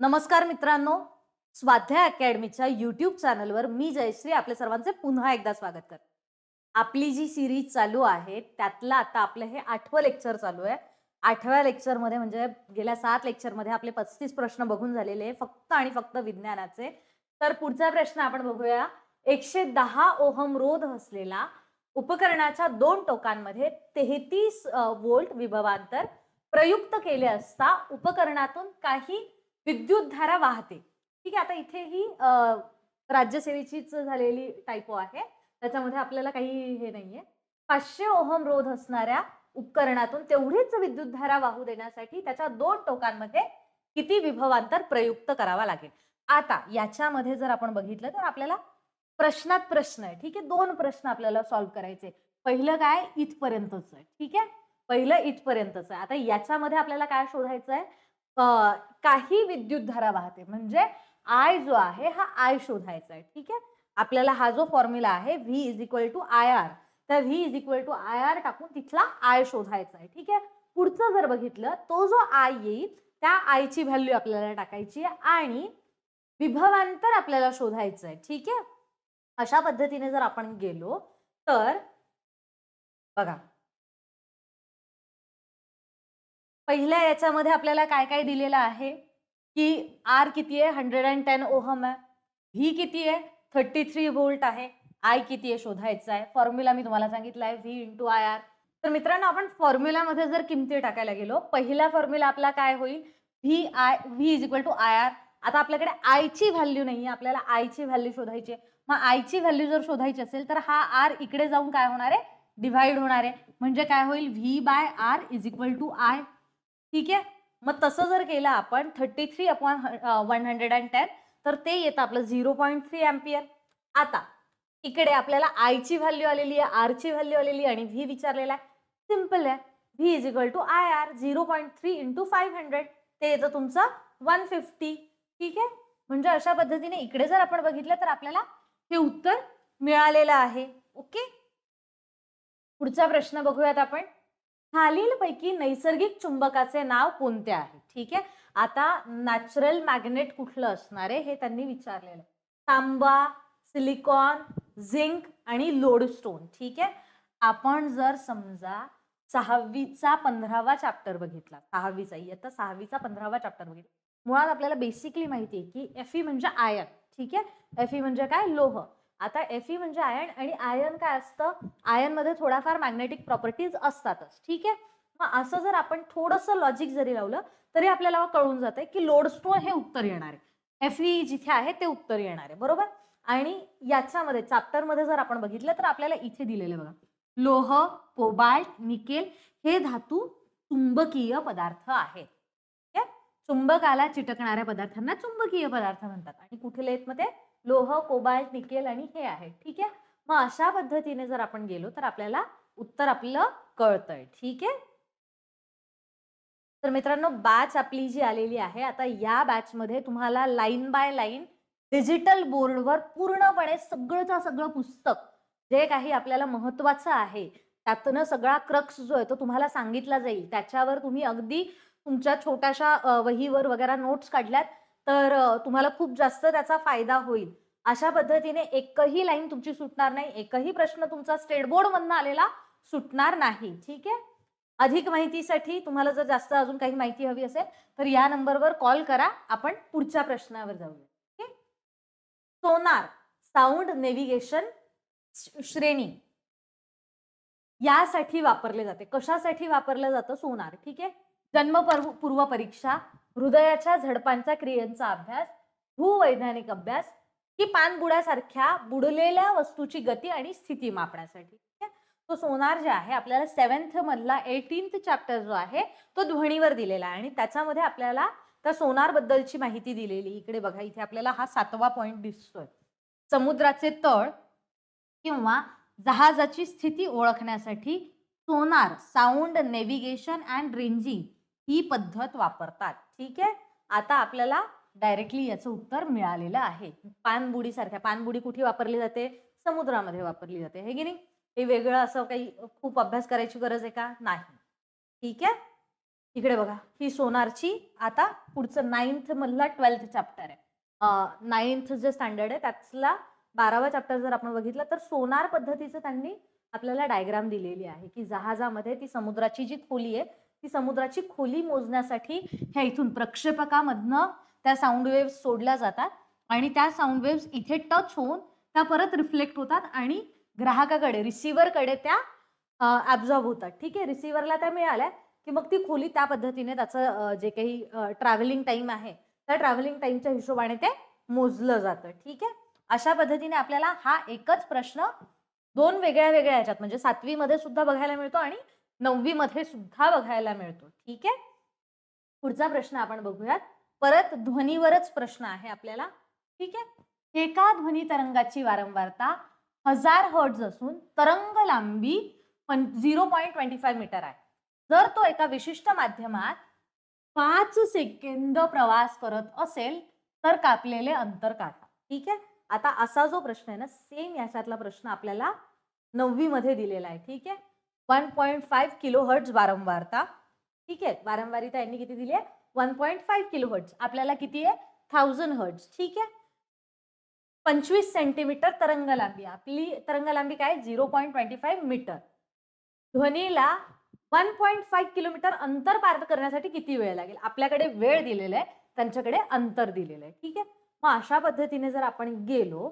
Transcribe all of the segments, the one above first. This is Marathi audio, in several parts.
नमस्कार मित्रांनो. स्वाध्याय अकॅडमीच्या युट्यूब चॅनलवर मी जयश्री आपल्या सर्वांचे पुन्हा एकदा स्वागत करते. आपली जी सिरीज चालू आहे त्यातलं आता आपलं हे आठवं लेक्चर चालू आहे. आठव्या लेक्चरमध्ये म्हणजे गेल्या सात लेक्चरमध्ये आपले पस्तीस प्रश्न बघून झालेले आहे फक्त आणि फक्त विज्ञानाचे. तर पुढचा प्रश्न आपण बघूया. एकशे दहा ओहम रोध असलेला उपकरणाच्या दोन टोकांमध्ये तेहतीस वोल्ट विभवांतर प्रयुक्त केले असता उपकरणातून काही विद्युत धारा वाहते. ठीक आहे आता इथे ही राज्यसेवेचीच झालेली टायपो आहे. त्याच्यामध्ये आपल्याला काही हे नाहीये. पाचशे ओहम रोध असणाऱ्या उपकरणातून तेवढीच विद्युत धारा वाहू देण्यासाठी त्याच्या दोन टोकांमध्ये किती विभवांतर प्रयुक्त करावा लागेल? आता याच्यामध्ये जर आपण बघितलं तर आपल्याला प्रश्नात प्रश्न आहे. ठीक आहे दोन प्रश्न आपल्याला सॉल्व्ह करायचे पहिलं काय? इथपर्यंतच आहे. ठीक आहे? पहिलं इथपर्यंतच आहे. आता याच्यामध्ये आपल्याला काय शोधायचं आहे? काही विद्युत धारा वाहते. म्हणजे आय जो आहे हा आय शोधायचा आहे. ठीक आहे? आपल्याला हा जो फॉर्म्युला आहे V is equal to I R तर V is equal to I R टाकून तिथला आय शोधायचा आहे. ठीक आहे? पुढचं जर बघितलं तो जो आय येईल त्या आयची व्हॅल्यू आपल्याला टाकायची आहे आणि विभवांतर आपल्याला शोधायचं आहे. ठीक आहे? अशा पद्धतीने जर आपण गेलो तर बघा पहिल्या याच्यामध्ये आपल्याला काय काय दिलेलं आहे? की आर किती आहे? हंड्रेड अँड टेन ओहम आहे. व्ही किती आहे? थर्टी थ्री व्होल्ट आहे. आय किती आहे? शोधायचं आहे. फॉर्म्युला मी तुम्हाला सांगितलं आहे. व्ही इंटू आय आर तर मित्रांनो आपण फॉर्म्युलामध्ये जर किमती टाकायला गेलो पहिला फॉर्म्युला आपला काय होईल? V I V is equal to I R आता आपल्याकडे आयची व्हॅल्यू नाही आहे. आपल्याला आयची व्हॅल्यू शोधायची आहे. मग आयची व्हॅल्यू जर शोधायची असेल तर हा आर इकडे जाऊन काय होणार आहे? डिव्हाइड होणार आहे. म्हणजे काय होईल? V by R is equal to I ठीक आहे? मग तसं जर केलं आपण thirty three upon one hundred and ten तर ते येतं आपलं झिरो पॉईंट थ्री अँपियर आता इकडे आपल्याला आयची व्हॅल्यू आलेली आहे आरची व्हॅल्यू आलेली आहे आणि व्ही विचारलेला आहे. सिंपल आहे. V is equal to I R zero point three into five hundred ते येतं तुमचं वन फिफ्टी ठीक आहे? म्हणजे अशा पद्धतीने इकडे जर आपण बघितलं तर आपल्याला हे उत्तर मिळालेलं आहे. ओके? पुढचा प्रश्न बघूयात आपण. खालीलपैकी नैसर्गिक चुंबकाचे नाव कोणते आहे? ठीक आहे? आता नॅचरल मॅग्नेट कुठलं असणार आहे? हे त्यांनी विचारलेलं. आहे. तांबा सिलिकॉन झिंक आणि लोडस्टोन ठीक आहे? आपण जर समजा सहावीचा पंधरावा चॅप्टर बघितला. सहावीचा इयत्ता सहावीचा पंधरावा चॅप्टर बघितला. मुळात आपल्याला बेसिकली माहिती आहे की एफ ई म्हणजे आयन ठीक आहे? एफ ई म्हणजे काय? लोह. आता एफ ई म्हणजे आयन आणि आयन काय असतं? आयनमध्ये थोडाफार मॅग्नेटिक प्रॉपर्टीज असतातच. ठीक आहे? मग असं जर आपण थोडंसं लॉजिक जरी लावलं तरी आपल्याला कळून जाते की लोडस्टोन हे उत्तर येणार आहे. एफ ई जिथे आहे ते उत्तर येणार आहे. बरोबर? आणि याच्यामध्ये चॅप्टरमध्ये जर आपण बघितलं तर आपल्याला इथे दिलेलं बघा. लोह कोबाल्ट निकेल हे धातू चुंबकीय पदार्थ आहेत. ठीक आहे? चुंबकाला चिटकणाऱ्या पदार्थांना चुंबकीय पदार्थ म्हणतात. आणि कुठले आहेत मग ते? लोह कोबाल्ट निकेल आणि हे आहे. ठीक आहे? मग अशा पद्धतीने जर आपण गेलो तर आपल्याला उत्तर आपलं कळतंय. ठीक आहे? तर मित्रांनो बॅच आपली जी आलेली आहे आता या बॅच मध्ये तुम्हाला लाईन बाय लाईन डिजिटल बोर्डवर पूर्णपणे सगळंचा सगळं पुस्तक जे काही आपल्याला महत्वाचं आहे त्यातनं सगळा क्रक्स जो आहे तो तुम्हाला सांगितला जाईल. त्याच्यावर तुम्ही अगदी तुमच्या छोट्याशा वहीवर वगैरे नोट्स काढल्यात. तर तुम्हाला खूप जास्त त्याचा फायदा होईल. अशा पद्धतीने एकही लाईन तुमची सुटणार नाही. एकही प्रश्न तुमचा स्टेट बोर्ड मधनं आलेला सुटणार नाही. ठीक आहे? अधिक माहितीसाठी तुम्हाला जर जास्त अजून काही माहिती हवी असेल तर या नंबरवर कॉल करा. आपण पुढच्या प्रश्नावर जाऊया. ठीक सोनार साऊंड नेव्हिगेशन श्रेणी. यासाठी वापरले जाते. कशासाठी वापरलं जातं? सोनार. ठीक आहे? जन्म पूर्व परीक्षा हृदयाच्या झडपांच्या क्रियांचा अभ्यास भूवैज्ञानिक अभ्यास की पानबुड्यासारख्या बुडलेल्या वस्तूची गती आणि स्थिती मापण्यासाठी. ठीक आहे? तो सोनार जे आहे आपल्याला सेव्हन्थ मधला एटीन्थ चॅप्टर जो आहे तो ध्वनीवर दिलेला आहे. आणि त्याच्यामध्ये आपल्याला त्या सोनार बद्दलची माहिती दिलेली. इकडे बघा इथे आपल्याला हा सातवा पॉइंट दिसतोय. समुद्राचे तळ किंवा जहाजाची स्थिती ओळखण्यासाठी sonar sound navigation and ranging ही पद्धत वापरतात. ठीक आहे? आता आपल्याला डायरेक्टली याचं उत्तर मिळालेलं आहे. पानबुडी सारख्या पानबुडी कुठे वापरली जाते? समुद्रामध्ये वापरली जाते. हे की नाही? हे वेगळं असं काही खूप अभ्यास करायची गरज आहे का? नाही. ठीक आहे? इकडे बघा. ही सोनारची आता पुढचं नाईन्थ मधला ट्वेल्थ चॅप्टर आहे. नाईन्थ जे स्टँडर्ड आहे त्यातला बारावा चॅप्टर जर आपण बघितलं तर सोनार पद्धतीचं त्यांनी आपल्याला डायग्राम दिलेली आहे की जहाजामध्ये ती समुद्राची जी खोली आहे ती समुद्राची खोली मोजण्यासाठी ह्या इथून प्रक्षेपकामधनं त्या साऊंड वेव्स सोडल्या जातात आणि त्या साऊंड वेव्स इथे टच होऊन त्या परत रिफ्लेक्ट होतात आणि ग्राहकाकडे रिसिव्हरकडे त्या ॲब्झॉर्ब होतात. ठीक आहे? रिसिव्हरला त्या मिळाल्या की मग ती खोली त्या पद्धतीने त्याचं जे काही ट्रॅव्हलिंग टाईम आहे त्या ट्रॅव्हलिंग टाईमच्या हिशोबाने ते मोजलं जातं. ठीक आहे? अशा पद्धतीने आपल्याला हा एकच प्रश्न दोन वेगळ्या वेगळ्या ह्याच्यात म्हणजे सातवीमध्ये सुद्धा बघायला मिळतो आणि नववीमध्ये सुद्धा बघायला मिळतो. ठीक आहे? पुढचा प्रश्न आपण बघूयात. परत ध्वनीवरच प्रश्न आहे आपल्याला. ठीक आहे? एका ध्वनी तरंगाची वारंवारता हजार हर्ट्ज असून तरंग लांबी पण zero point twenty five metre आहे. जर तो एका विशिष्ट माध्यमात पाच सेकंद प्रवास करत असेल तर कापलेले अंतर काढा. ठीक आहे? आता असा जो प्रश्न आहे ना सेम याच्यातला प्रश्न आपल्याला नववीमध्ये दिलेला आहे. ठीक आहे? One point five kilo hertz वारंवारता. ठीक आहे? वारंवारिता यांनी किती दिली आहे? One point five kilo hertz आपल्याला किती आहे? थाउजंड हर्ट्स ठीक आहे? पंचवीस सेंटीमीटर तरंगलांबी. आपली तरंगलांबी काय? Zero point twenty five metre ध्वनीला one point five kilometre अंतर पार करण्यासाठी किती वेळ लागेल? आपल्याकडे वेळ दिलेला आहे. त्यांच्याकडे अंतर दिलेलं आहे. ठीक आहे? मग अशा पद्धतीने जर आपण गेलो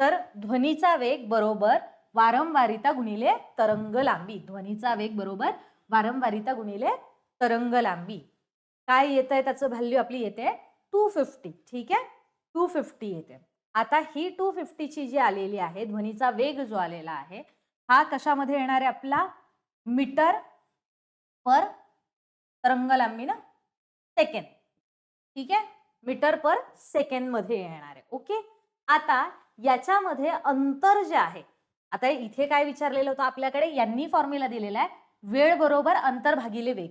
तर ध्वनीचा वेग बरोबर वारंवारिता गुणिले तरंग लांबी ध्वनीचा वेग बरोबर वारंवारिता गुणिले तरंग लांबी काय येत आहे त्याचं व्हॅल्यू आपली येते टू फिफ्टी ठीक आहे? टू फिफ्टी येते. आता ही टू फिफ्टीची जी आलेली आहे ध्वनीचा वेग जो आलेला आहे हा कशामध्ये येणार आहे आपला? मीटर पर तरंग लांबी ना? सेकंड ठीक आहे? मीटर पर सेकंडमध्ये येणार आहे. ओके? आता याच्यामध्ये अंतर जे आहे आता इथे काय विचारलेलं होतं आपल्याकडे? यांनी फॉर्म्युला दिलेला आहे वेळ बरोबर अंतर भागिले वेग.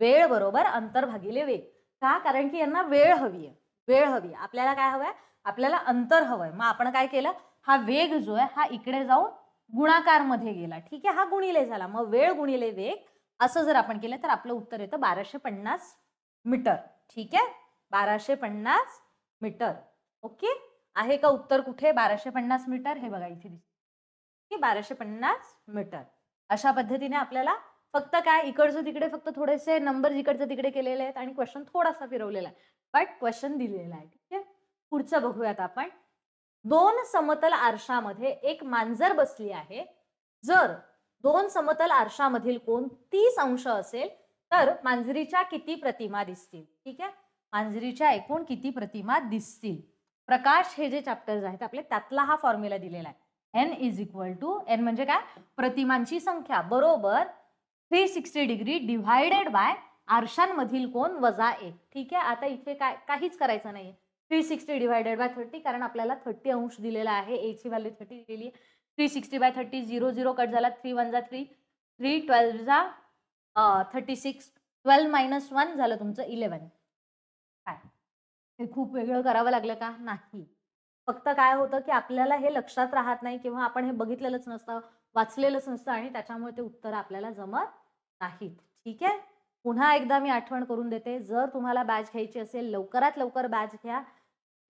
वेळ बरोबर अंतर भागिले वेग. का? कारण की यांना वेळ हवी आहे. वेळ हवी आहे. आपल्याला काय हवंय आपल्याला अंतर हवंय मग आपण काय केलं? हा वेग जो आहे हा इकडे जाऊन गुणाकारमध्ये गेला. ठीक आहे? हा गुणिले झाला. मग वेळ गुणिले वेग. असं जर आपण केलं तर आपलं उत्तर येतं बाराशे पन्नास मीटर. ठीक आहे? बाराशे पन्नास मीटर. ओके? आहे का उत्तर कुठे? बाराशे पन्नास मीटर? हे बघा इथे दिसतं की बाराशे पन्नास मीटर. अशा पद्धतीने आपल्याला फक्त काय इकडचं तिकडे फक्त थोडेसे नंबर इकडचं तिकडे केलेले आहेत आणि क्वेश्चन थोडासा फिरवलेला आहे. बट क्वेश्चन दिलेला आहे ठीक आहे? पुढचं बघूयात आपण. दोन समतल आरशामध्ये एक मांजर बसली आहे. जर दोन समतल आरशामधील कोण तीस अंश असेल तर मांजरीच्या किती प्रतिमा दिसतील? ठीक आहे? मांजरीच्या एकूण किती प्रतिमा दिसतील? प्रकाश हे जे चॅप्टर्स आहेत आपले त्यातला हा फॉर्म्युला दिलेला आहे. N is equal to N म्हणजे काय? प्रतिमांची संख्या. बरोबर? Three sixty degree divided by आरशांमधील कोण वजा एक. ठीक आहे? आता इथे काय काहीच करायचं नाही three sixty divided by thirty कारण आपल्याला थर्टी अंश दिलेला आहे. एची व्हॅल्यू थर्टी दिलेली आहे. Three sixty by thirty zero zero cut झाला. थ्री वन जा थ्री थ्री ट्वेल्व जा thirty six twelve minus one झालं तुमचं इलेवन काय? हे खूप वेगळं करावं लागलं का? नाही. फक्त काय होतं की आपल्याला हे लक्षात राहत नाही किंवा आपण हे बघितलेलंच नसतं वाचलेलंच नसतं आणि त्याच्यामुळे ते उत्तर आपल्याला जमत नाहीत. ठीक आहे? पुन्हा एकदा मी आठवण करून देते. जर तुम्हाला बॅच घ्यायची असेल लवकरात लवकर बॅच घ्या.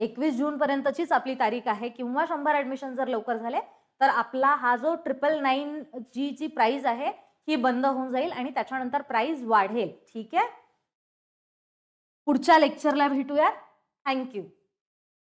एकवीस जून पर्यंतचीच आपली तारीख आहे किंवा शंभर ऍडमिशन जर लवकर झाले तर आपला हा जो ट्रिपल नाईन जी ची प्राइस आहे ही बंद होऊन जाईल आणि त्याच्यानंतर प्राइस वाढेल. ठीक आहे? पुढच्या लेक्चरला भेटूया थँक्यू